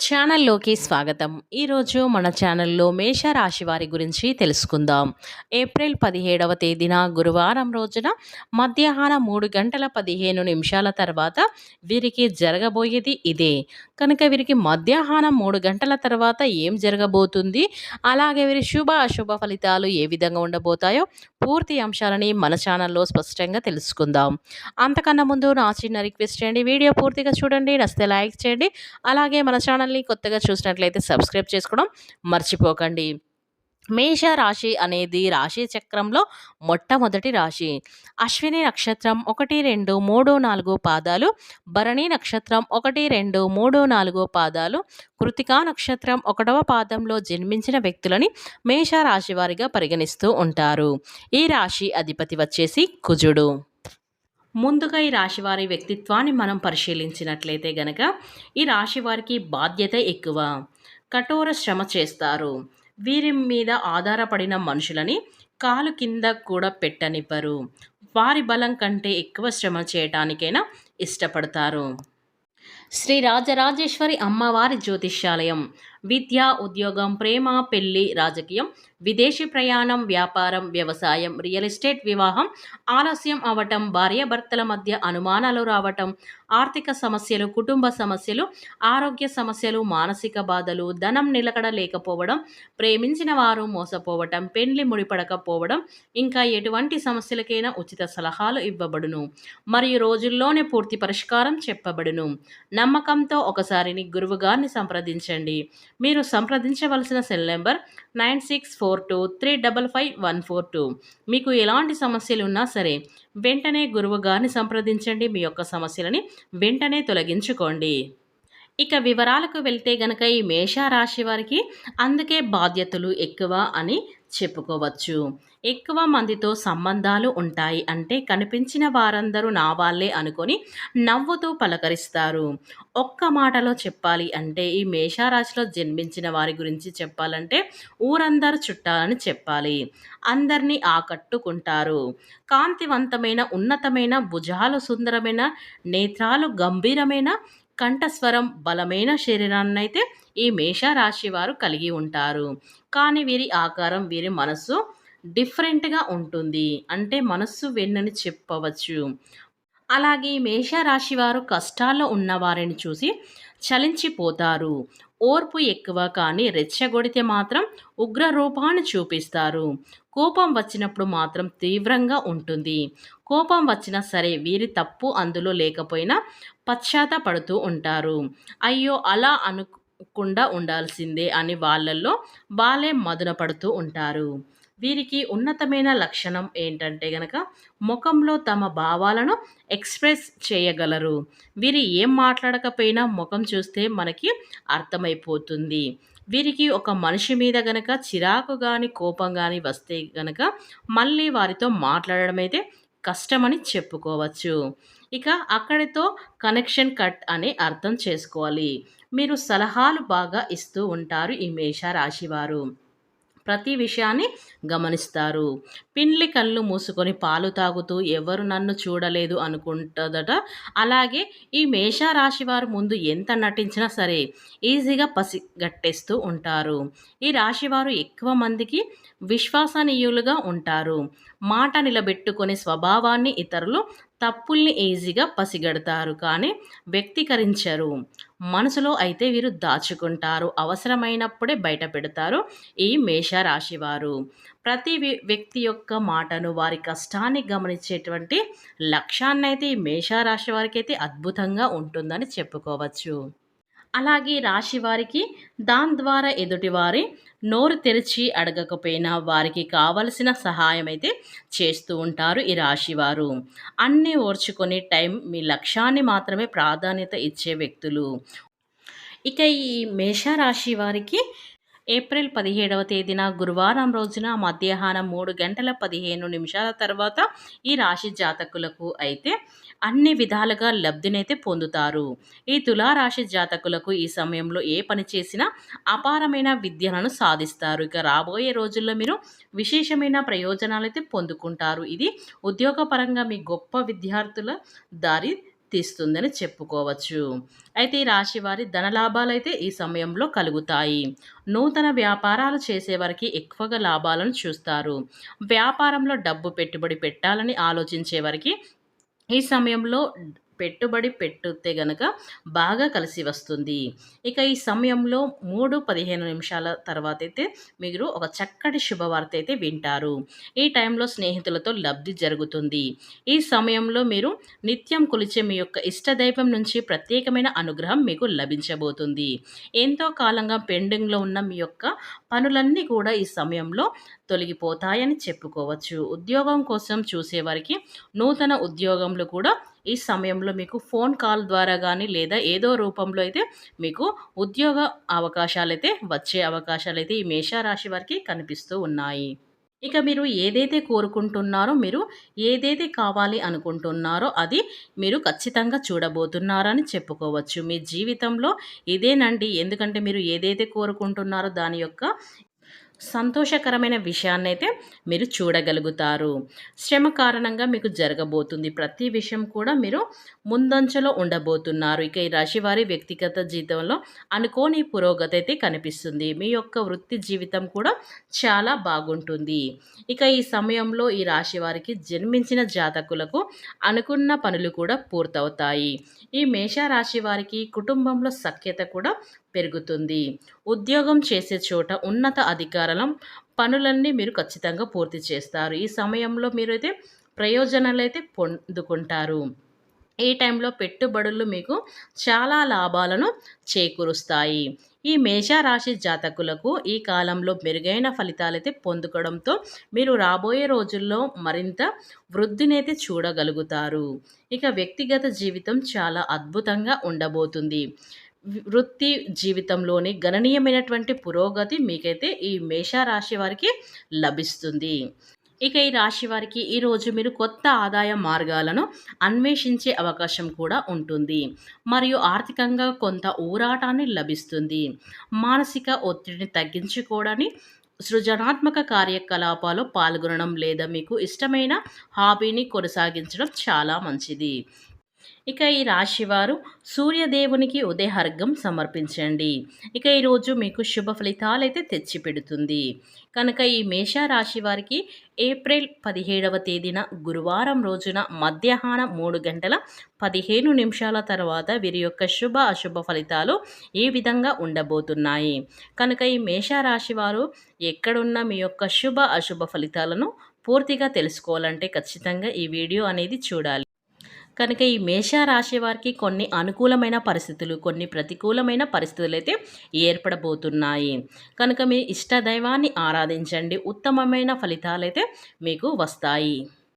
ఛానల్లోకి స్వాగతం. ఈరోజు మన ఛానల్లో మేషరాశి వారి గురించి తెలుసుకుందాం. ఏప్రిల్ పదిహేడవ తేదీన గురువారం రోజున మధ్యాహ్నం మూడు గంటల పదిహేను నిమిషాల తర్వాత వీరికి జరగబోయేది ఇదే. కనుక వీరికి మధ్యాహ్నం మూడు గంటల తర్వాత ఏం జరగబోతుంది? అలాగే వీరి శుభ అశుభ ఫలితాలు ఏ విధంగా ఉండబోతాయో పూర్తి అంశాలని మన ఛానల్లో స్పష్టంగా తెలుసుకుందాం. అంతకన్నా ముందు నా చిన్న రిక్వెస్ట్ చేయండి. వీడియో పూర్తిగా చూడండి. నచ్చితే లైక్ చేయండి. అలాగే మన ఛానల్ని కొత్తగా చూసినట్లయితే సబ్స్క్రైబ్ చేసుకోవడం మర్చిపోకండి. మేష రాశి అనేది రాశి చక్రంలో మొట్టమొదటి రాశి. అశ్విని నక్షత్రం ఒకటి రెండు మూడు నాలుగు పాదాలు. భరణి నక్షత్రం ఒకటి రెండు మూడు నాలుగు పాదాలు. కృతికా నక్షత్రం ఒకటవ పాదంలో జన్మించిన వ్యక్తులని మేష రాశి వారిగా పరిగణిస్తూ ఉంటారు. ఈ రాశి అధిపతి వచ్చేసి కుజుడు. ముందుగా ఈ రాశి వారి వ్యక్తిత్వాన్ని మనం పరిశీలించినట్లయితే గనక ఈ రాశి వారికి బాధ్యత ఎక్కువ. కఠోర శ్రమ చేస్తారు. వీరి మీద ఆధారపడిన మనుషులని కాలు కింద కూడా పెట్టనివ్వరు. వారి బలం కంటే ఎక్కువ శ్రమ చేయటానికైనా ఇష్టపడతారు. శ్రీ రాజరాజేశ్వరి అమ్మవారి జ్యోతిష్యాలయం. విద్య ఉద్యోగం ప్రేమ పెళ్ళి రాజకీయం విదేశీ ప్రయాణం వ్యాపారం వ్యవసాయం రియల్ ఎస్టేట్ వివాహం ఆలస్యం అవటం భార్యాభర్తల మధ్య అనుమానాలు రావటం ఆర్థిక సమస్యలు కుటుంబ సమస్యలు ఆరోగ్య సమస్యలు మానసిక బాధలు ధనం నిలకడ లేకపోవడం ప్రేమించిన వారు మోసపోవటం పెండ్లి ముడిపడకపోవడం ఇంకా ఎటువంటి సమస్యలకైనా ఉచిత సలహాలు ఇవ్వబడును. మరియు రోజుల్లోనే పూర్తి పరిష్కారం చెప్పబడును. నమ్మకంతో ఒకసారిని గురువుగారిని సంప్రదించండి. మీరు సంప్రదించవలసిన cell number nine six four two three double five one four two. మీకు ఎలాంటి సమస్యలు ఉన్నా సరే వెంటనే గురువు గారిని సంప్రదించండి. మీ యొక్క సమస్యలని వెంటనే తొలగించుకోండి. ఇక వివరాలకు వెళ్తే గనక ఈ మేషరాశి వారికి అందుకే బాధ్యతలు ఎక్కువ అని చెప్పుకోవచ్చు. ఎక్కువ మందితో సంబంధాలు ఉంటాయి అంటే కనిపించిన వారందరూ నా వాళ్ళే అనుకొని నవ్వుతూ పలకరిస్తారు. ఒక్క మాటలో చెప్పాలి అంటే ఈ మేషారాశిలో జన్మించిన వారి గురించి చెప్పాలంటే ఊరందరూ చుట్టాలని చెప్పాలి. అందరినీ ఆకట్టుకుంటారు. కాంతివంతమైన ఉన్నతమైన భుజాలు సుందరమైన నేత్రాలు గంభీరమైన కంఠస్వరం బలమైన శరీరాన్నైతే ఈ మేషరాశి వారు కలిగి ఉంటారు. కానీ వీరి ఆకారం వీరి మనస్సు డిఫరెంట్గా ఉంటుంది. అంటే మనస్సు వెన్నని చెప్పవచ్చు. అలాగే మేషరాశి వారు కష్టాల్లో ఉన్నవారిని చూసి చలించిపోతారు. ఓర్పు ఎక్కువ కానీ రెచ్చగొడితే మాత్రం ఉగ్ర రూపాన్ని చూపిస్తారు. కోపం వచ్చినప్పుడు మాత్రం తీవ్రంగా ఉంటుంది. కోపం వచ్చినా సరే వీరి తప్పు అందులో లేకపోయినా పశ్చాత్తపడుతూ ఉంటారు. అయ్యో అలా అనుకుండా ఉండాల్సిందే అని వాళ్ళల్లో వాళ్ళే మదున పడుతూ ఉంటారు. వీరికి ఉన్నతమైన లక్షణం ఏంటంటే గనక ముఖంలో తమ భావాలను ఎక్స్ప్రెస్ చేయగలరు. వీరు ఏం మాట్లాడకపోయినా ముఖం చూస్తే మనకి అర్థమైపోతుంది. వీరికి ఒక మనిషి మీద గనక చిరాకు కానీ కోపం కానీ వస్తే గనక మళ్ళీ వారితో మాట్లాడడం అయితే కష్టమని చెప్పుకోవచ్చు. ఇక అక్కడితో కనెక్షన్ కట్ అని అర్థం చేసుకోవాలి. మీరు సలహాలు బాగా ఇస్తూ ఉంటారు ఈ మేష రాశివారు ప్రతి విషయాన్ని గమనిస్తారు. పిండ్లి కళ్ళు మూసుకొని పాలు తాగుతూ ఎవరు నన్ను చూడలేదు అనుకుంటుందట. అలాగే ఈ మేషరాశి వారు ముందు ఎంత నటించినా సరే ఈజీగా పసిగట్టేస్తూ ఉంటారు. ఈ రాశివారు ఎక్కువ మందికి విశ్వసనీయులుగా ఉంటారు. మాట నిలబెట్టుకునే స్వభావాన్ని ఇతరులు తప్పుల్ని ఈజీగా పసిగడతారు కానీ వ్యక్తీకరించరు. మనసులో అయితే వీరు దాచుకుంటారు. అవసరమైనప్పుడే బయట పెడతారు ఈ మేషరాశి వారు ప్రతి వ్యక్తి యొక్క మాటను వారి కష్టాన్ని గమనించేటువంటి లక్ష్యాన్ని అయితే ఈ మేషరాశి వారికి అయితే అద్భుతంగా ఉంటుందని చెప్పుకోవచ్చు. అలాగే రాశి వారికి దాని ద్వారా ఎదుటివారి నోరు తెరిచి అడగకపోయినా వారికి కావలసిన సహాయం అయితే చేస్తూ ఉంటారు ఈ రాశివారు అన్నీ ఓర్చుకొని టైం మీ లక్ష్యాన్ని మాత్రమే ప్రాధాన్యత ఇచ్చే వ్యక్తులు. ఇక ఈ మేషరాశి వారికి ఏప్రిల్ పదిహేడవ తేదీన గురువారం రోజున మధ్యాహ్నం మూడు గంటల పదిహేను నిమిషాల తర్వాత ఈ రాశి జాతకులకు అయితే అన్ని విధాలుగా లబ్ధినైతే పొందుతారు. ఈ తులారాశి జాతకులకు ఈ సమయంలో ఏ పని చేసినా అపారమైన విద్యలను సాధిస్తారు. ఇక రాబోయే రోజుల్లో మీరు విశేషమైన ప్రయోజనాలు అయితే పొందుకుంటారు. ఇది ఉద్యోగపరంగా మీ గొప్ప విద్యార్థుల దారి తీస్తుందని చెప్పుకోవచ్చు. అయితే ఈ రాశి వారి ధనలాభాలు అయితే ఈ సమయంలో కలుగుతాయి. నూతన వ్యాపారాలు చేసేవారికి ఎక్కువగా లాభాలను చూస్తారు. వ్యాపారంలో డబ్బు పెట్టుబడి పెట్టాలని ఆలోచించే వారికి ఈ సమయంలో పెట్టుబడి పెట్టుతే గనక బాగా కలిసి వస్తుంది. ఇక ఈ సమయంలో మూడు పదిహేను నిమిషాల తర్వాత అయితే మీరు ఒక చక్కటి శుభవార్త అయితే వింటారు. ఈ టైంలో స్నేహితులతో లబ్ధి జరుగుతుంది. ఈ సమయంలో మీరు నిత్యం కొలిచే మీ యొక్క ఇష్టదైవం నుంచి ప్రత్యేకమైన అనుగ్రహం మీకు లభించబోతుంది. ఎంతో కాలంగా పెండింగ్లో ఉన్న మీ యొక్క పనులన్నీ కూడా ఈ సమయంలో తొలగిపోతాయని చెప్పుకోవచ్చు. ఉద్యోగం కోసం చూసేవారికి నూతన ఉద్యోగంలో కూడా ఈ సమయంలో మీకు ఫోన్ కాల్ ద్వారా కానీ లేదా ఏదో రూపంలో అయితే మీకు ఉద్యోగ అవకాశాలు అయితే వచ్చే అవకాశాలు అయితే ఈ మేషరాశి వారికి కనిపిస్తూ ఉన్నాయి. ఇక మీరు ఏదైతే కోరుకుంటున్నారో మీరు ఏదైతే కావాలి అనుకుంటున్నారో అది మీరు ఖచ్చితంగా చూడబోతున్నారని చెప్పుకోవచ్చు. మీ జీవితంలో ఇదేనండి ఎందుకంటే మీరు ఏదైతే కోరుకుంటున్నారో దాని యొక్క సంతోషకరమైన విషయాన్ని అయితే మీరు చూడగలుగుతారు. శ్రమ కారణంగా మీకు జరగబోతుంది. ప్రతి విషయం కూడా మీరు ముందంచలో ఉండబోతున్నారు. ఇక ఈ రాశి వారి వ్యక్తిగత జీవితంలో అనుకోని పురోగతి అయితే కనిపిస్తుంది. మీ యొక్క వృత్తి జీవితం కూడా చాలా బాగుంటుంది. ఇక ఈ సమయంలో ఈ రాశి వారికి జన్మించిన జాతకులకు అనుకున్న పనులు కూడా పూర్తవుతాయి. ఈ మేషరాశి వారికి కుటుంబంలో సఖ్యత కూడా పెరుగుతుంది. ఉద్యోగం చేసే చోట ఉన్నత అధికారుల పనులన్నీ మీరు ఖచ్చితంగా పూర్తి చేస్తారు. ఈ సమయంలో మీరు అయితే ప్రయోజనాలు అయితే పొందుకుంటారు. ఈ టైంలో పెట్టుబడులు మీకు చాలా లాభాలను చేకూరుస్తాయి. ఈ మేషరాశి జాతకులకు ఈ కాలంలో మెరుగైన ఫలితాలైతే పొందుకోవడంతో మీరు రాబోయే రోజుల్లో మరింత వృద్ధినైతే చూడగలుగుతారు. ఇక వ్యక్తిగత జీవితం చాలా అద్భుతంగా ఉండబోతుంది. వృత్తి జీవితంలోని గణనీయమైనటువంటి పురోగతి మీకైతే ఈ మేషరాశి వారికి లభిస్తుంది. ఇక ఈ రాశి వారికి ఈరోజు మీరు కొత్త ఆదాయ మార్గాలను అన్వేషించే అవకాశం కూడా ఉంటుంది. మరియు ఆర్థికంగా కొంత ఊరాటాన్ని లభిస్తుంది. మానసిక ఒత్తిడిని తగ్గించుకోవడాన్ని సృజనాత్మక కార్యకలాపాలు పాల్గొనడం లేదా మీకు ఇష్టమైన హాబీని కొనసాగించడం చాలా మంచిది. ఇక ఈ రాశివారు సూర్యదేవునికి ఉదయహర్గం సమర్పించండి. ఇక ఈరోజు మీకు శుభ ఫలితాలు అయితే తెచ్చిపెడుతుంది. కనుక ఈ మేషరాశి వారికి ఏప్రిల్ పదిహేడవ తేదీన గురువారం రోజున మధ్యాహ్నం మూడు గంటల పదిహేను నిమిషాల తర్వాత వీరి యొక్క శుభ అశుభ ఫలితాలు ఏ విధంగా ఉండబోతున్నాయి? కనుక ఈ మేషరాశి వారు ఎక్కడున్న మీ యొక్క శుభ అశుభ ఫలితాలను పూర్తిగా తెలుసుకోవాలంటే ఖచ్చితంగా ఈ వీడియో అనేది చూడాలి. కనుక ఈ మేషరాశి వారికి కొన్ని అనుకూలమైన పరిస్థితులు కొన్ని ప్రతికూలమైన పరిస్థితులు అయితే ఏర్పడబోతున్నాయి. కనుక మీ ఇష్టదైవాన్ని ఆరాధించండి. ఉత్తమమైన ఫలితాలైతే మీకు వస్తాయి.